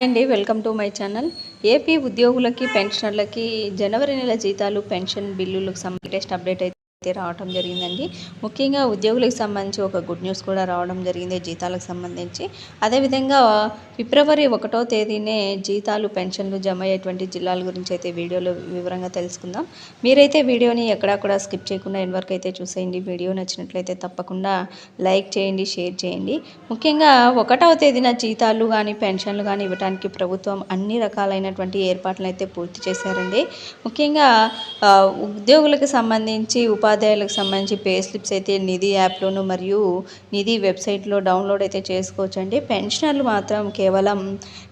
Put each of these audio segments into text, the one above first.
అండి welcome to my channel. AP ఉద్యోగులకి పెన్షనర్లకి జనవరి నెల జీతాలు పెన్షన్ బిల్లులకు సంబంధించిన అప్డేట్ అయితే రావడం జరిగిందండి. ముఖ్యంగా ఉద్యోగులకు సంబంధించి ఒక గుడ్ న్యూస్ కూడా రావడం జరిగింది జీతాలకు సంబంధించి. అదేవిధంగా ఫిబ్రవరి ఒకటో తేదీనే జీతాలు పెన్షన్లు జమ అయ్యేటువంటి జిల్లాల గురించి అయితే వీడియోలో వివరంగా తెలుసుకుందాం. మీరైతే వీడియోని ఎక్కడా కూడా స్కిప్ చేయకుండా ఎన్ వరకు అయితే చూసేయండి. వీడియో నచ్చినట్లయితే తప్పకుండా లైక్ చేయండి షేర్ చేయండి. ముఖ్యంగా ఒకటవ తేదీన జీతాలు కానీ పెన్షన్లు కానీ ఇవ్వడానికి ప్రభుత్వం అన్ని రకాలైనటువంటి ఏర్పాట్లను అయితే పూర్తి చేశారండి. ముఖ్యంగా ఉద్యోగులకు సంబంధించి ఉపాధ్యాయులకు సంబంధించి పే స్లిప్స్ అయితే నిధి యాప్లోను మరియు నిధి వెబ్సైట్లో డౌన్లోడ్ అయితే చేసుకోవచ్చండి. పెన్షనర్లు మాత్రం కేవలం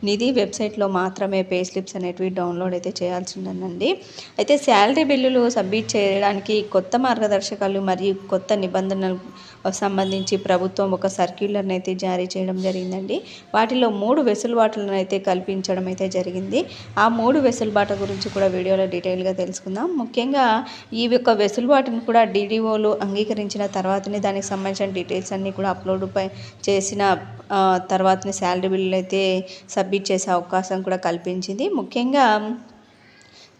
నిధి వెబ్సైట్లో మాత్రమే పే స్లిప్స్ అనేటివి డౌన్లోడ్ అయితే చేయాల్సి ఉందండి అయితే శాలరీ బిల్లులు సబ్మిట్ చేయడానికి కొత్త మార్గదర్శకాలు మరియు కొత్త నిబంధనలు సంబంధించి ప్రభుత్వం ఒక సర్క్యులర్ని అయితే జారీ చేయడం జరిగిందండి. వాటిలో మూడు వెసులుబాట్లను అయితే కల్పించడం అయితే జరిగింది. ఆ మూడు వెసులుబాట గురించి కూడా వీడియోలో డీటెయిల్గా తెలుసుకుందాం. ముఖ్యంగా ఈ యొక్క వెసులుబాటును కూడా డీడీఓలు అంగీకరించిన తర్వాతనే దానికి సంబంధించిన డీటెయిల్స్ అన్నీ కూడా అప్లోడ్ పై చేసిన తర్వాతనే శాలరీ బిల్లులు అయితే సబ్మిట్ చేసే అవకాశం కూడా కల్పించింది. ముఖ్యంగా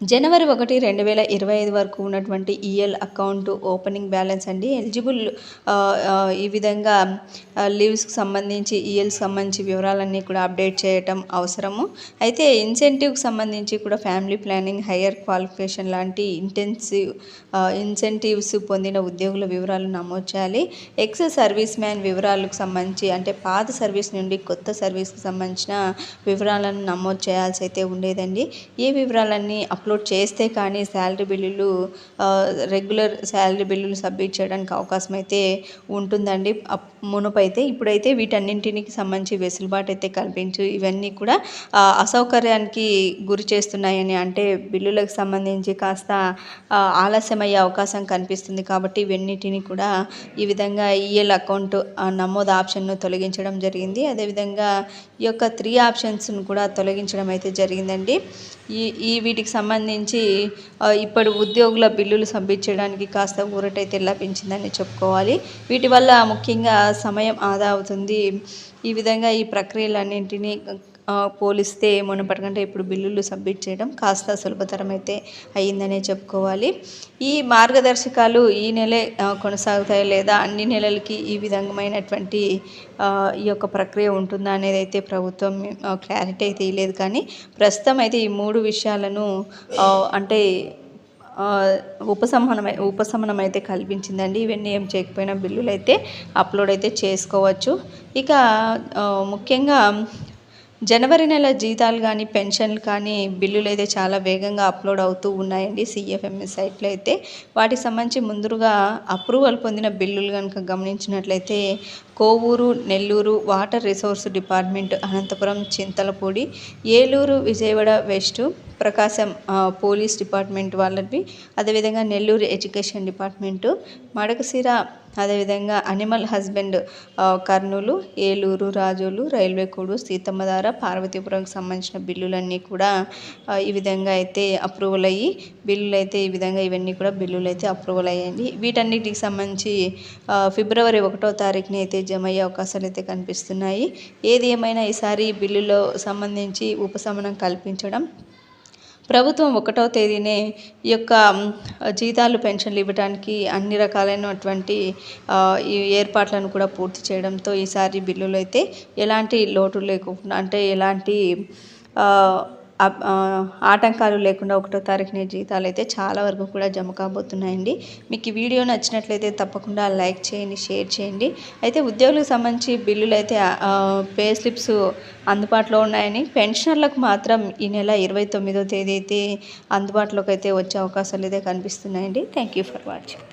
జనవరి ఒకటి రెండు వేల ఇరవై ఐదు వరకు ఉన్నటువంటి ఈఎల్ అకౌంట్ ఓపెనింగ్ బ్యాలెన్స్ అండి. ఎలిజిబుల్ ఈ విధంగా లీవ్స్కి సంబంధించి ఈఎల్కి సంబంధించి వివరాలన్నీ కూడా అప్డేట్ చేయటం అవసరము. అయితే ఇన్సెంటివ్కి సంబంధించి కూడా ఫ్యామిలీ ప్లానింగ్ హయ్యర్ క్వాలిఫికేషన్ లాంటి ఇంటెన్సివ్ ఇన్సెంటివ్స్ పొందిన ఉద్యోగుల వివరాలు నమోదు చేయాలి. ఎక్స్ సర్వీస్ మ్యాన్ వివరాలకు సంబంధించి అంటే పాత సర్వీస్ నుండి కొత్త సర్వీస్కి సంబంధించిన వివరాలను నమోదు చేయాల్సి అయితే ఉండేదండి. ఈ వివరాలన్నీ అప్లోడ్ చేస్తే కానీ శాలరీ బిల్లులు రెగ్యులర్ శాలరీ బిల్లులు సబ్మిట్ చేయడానికి అవకాశం అయితే ఉంటుందండి మునుపైతే ఇప్పుడైతే వీటన్నింటికి సంబంధించి వెసులుబాటు అయితే కల్పించు ఇవన్నీ కూడా అసౌకర్యానికి గురి చేస్తున్నాయని అంటే బిల్లులకు సంబంధించి కాస్త ఆలస్యమయ్యే అవకాశం కనిపిస్తుంది కాబట్టి ఇవన్నిటిని కూడా ఈ విధంగా ఈఎల్ అకౌంట్ నమోదు ఆప్షన్ను తొలగించడం జరిగింది. అదేవిధంగా ఈ యొక్క త్రీ ఆప్షన్స్ను కూడా తొలగించడం అయితే జరిగిందండి. ఈ ఈ వీటికి సంబంధించి ఇప్పుడు ఉద్యోగుల బిల్లులు సబ్మిట్ కాస్త ఊరటైతే లభించిందని చెప్పుకోవాలి. వీటి వల్ల ముఖ్యంగా సమయం ఆదా అవుతుంది. ఈ విధంగా ఈ ప్రక్రియలన్నింటినీ పోలిస్తే మునపటి కంటే ఇప్పుడు బిల్లులు సబ్మిట్ చేయడం కాస్త సులభతరం అయితే అయ్యిందనే చెప్పుకోవాలి. ఈ మార్గదర్శకాలు ఈ నెలే కొనసాగుతాయి లేదా అన్ని నెలలకి ఈ విధమైనటువంటి ఈ యొక్క ప్రక్రియ ఉంటుందా అనేది అయితే ప్రభుత్వం క్లారిటీ అయితే ఇవ్వలేదు కానీ ప్రస్తుతం అయితే ఈ మూడు విషయాలను అంటే ఉపశమనం ఉపశమనం అయితే కల్పించిందండి. ఇవన్నీ ఏం చేయకపోయినా బిల్లులు అయితే అప్లోడ్ అయితే చేసుకోవచ్చు. ఇక ముఖ్యంగా జనవరి నెల జీతాలు కానీ పెన్షన్లు కానీ బిల్లులు అయితే చాలా వేగంగా అప్లోడ్ అవుతూ ఉన్నాయండి సిఎఫ్ఎంఎస్ సైట్లో అయితే వాటికి సంబంధించి ముందుగా అప్రూవల్ పొందిన బిల్లులు కనుక గమనించినట్లయితే Kovur Nellore water resource department Anantapur Chintalapudi Eluru Vijayawada west Prakasam police department వాళ్ళవి. అదేవిధంగా నెల్లూరు ఎడ్యుకేషన్ డిపార్ట్మెంటు. మడకశిర అదేవిధంగా animal husband Kurnool Eluru Razole railway Kodu Seethammadhara పార్వతీపురంకి సంబంధించిన బిల్లులన్నీ కూడా ఈ విధంగా అయితే అప్రూవల్ అయ్యి బిల్లులు అయితే ఈ విధంగా ఇవన్నీ కూడా బిల్లులు అయితే అప్రూవల్ అయ్యాయి వీటన్నిటికి సంబంధించి ఫిబ్రవరి ఒకటో తారీఖున అయితే జమ అయ్యే అవకాశాలు అయితే కనిపిస్తున్నాయి. ఏది ఏమైనా ఈసారి బిల్లులో సంబంధించి ఉపశమనం కల్పించడం ప్రభుత్వం ఒకటో తేదీనే ఈ యొక్క జీతాలు పెన్షన్లు ఇవ్వడానికి అన్ని రకాలైనటువంటి ఈ ఏర్పాట్లను కూడా పూర్తి చేయడంతో ఈసారి బిల్లులు అయితే ఎలాంటి లోటు లేకుండా అంటే ఎలాంటి ఆటంకాలు లేకుండా ఒకటో తారీఖున జీతాలు అయితే చాలా వరకు కూడా జమ కాబోతున్నాయండి. మీకు ఈ వీడియో నచ్చినట్లయితే తప్పకుండా లైక్ చేయండి షేర్ చేయండి. అయితే ఉద్యోగులకు సంబంధించి బిల్లులు అయితే పే స్లిప్స్ అందుబాటులో ఉన్నాయని పెన్షనర్లకు మాత్రం ఈ నెల ఇరవై తొమ్మిదో తేదీ అయితే అందుబాటులోకి అయితే వచ్చే అవకాశాలు అయితే కనిపిస్తున్నాయండి. Thank you for watching.